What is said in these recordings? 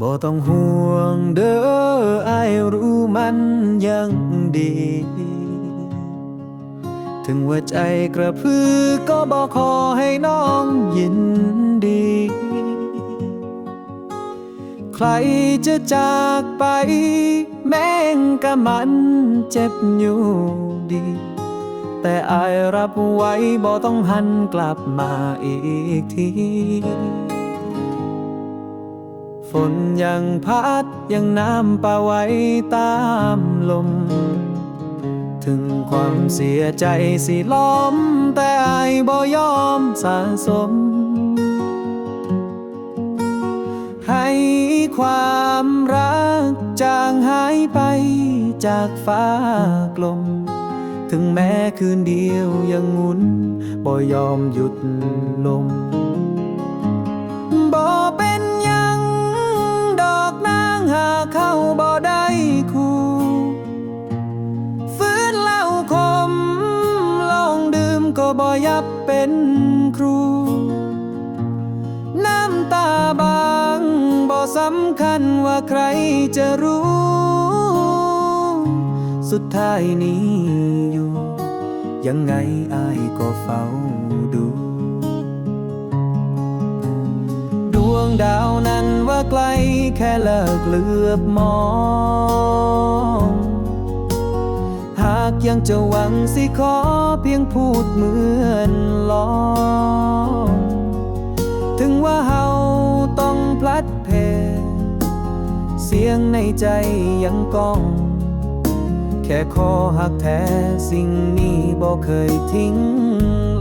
บ่ต้องห่วงเด้ออายรู้มันยังดี ถึงว่าใจกระพือก็บอกขอให้น้องยินดี ใครจะจากไป แม่งกะมันเจ็บอยู่ดี แต่อายรับไว้บ่ต้องหันกลับมาอีกที นยังพัดยังน้ำป่าไว้ตามลม ถึงความเสียใจสิล้อม แต่อายบ่ยอมสะสม ให้ความรักจางหายไปจากฟ้ากลม ถึงแม้คืนเดียวยังหมุนบ่ยอมหยุดลม ยับเป็นครู น้ำตาบางบ่สำคัญว่าใครจะรู้ สุดท้ายนี้อยู่ ยังไงอายก็เฝ้าดู ดวงดาวนั้นว่าไกลแค่เลิกเหลือบมองากยังจะหวังสิขอเพียงพูดเหมือนลองถึงว่าเฮาต้องพลัดเพ เสียงในใจยังก้อง แค่ขอหักแท้สิ่งนี้บ่เคยทิ้ง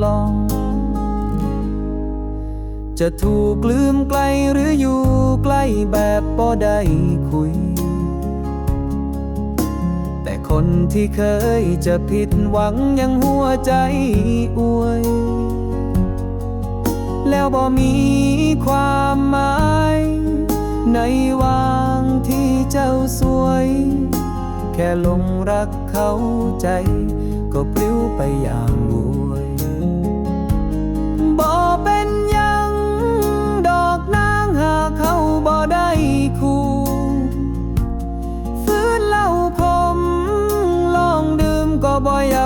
ลอง จะถูกลืมไกลหรืออยู่ใกล้แบบบ่ได้คุย คนที่เคยจะผิดหวังยังหัวใจอวย แล้วบ่มีความหมาย ในวางที่เจ้าสวย แค่ลงรักเขาใจ ก็ปลิวไปอย่างบวยบ่เป็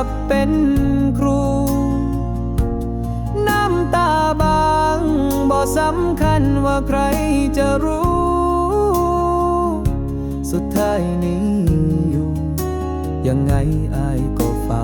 บเป็นครู น้ำตาบางบ่สำคัญว่าใครจะรู้ สุดท้ายนี้อยู่ ยังไงอายก็เฝ้า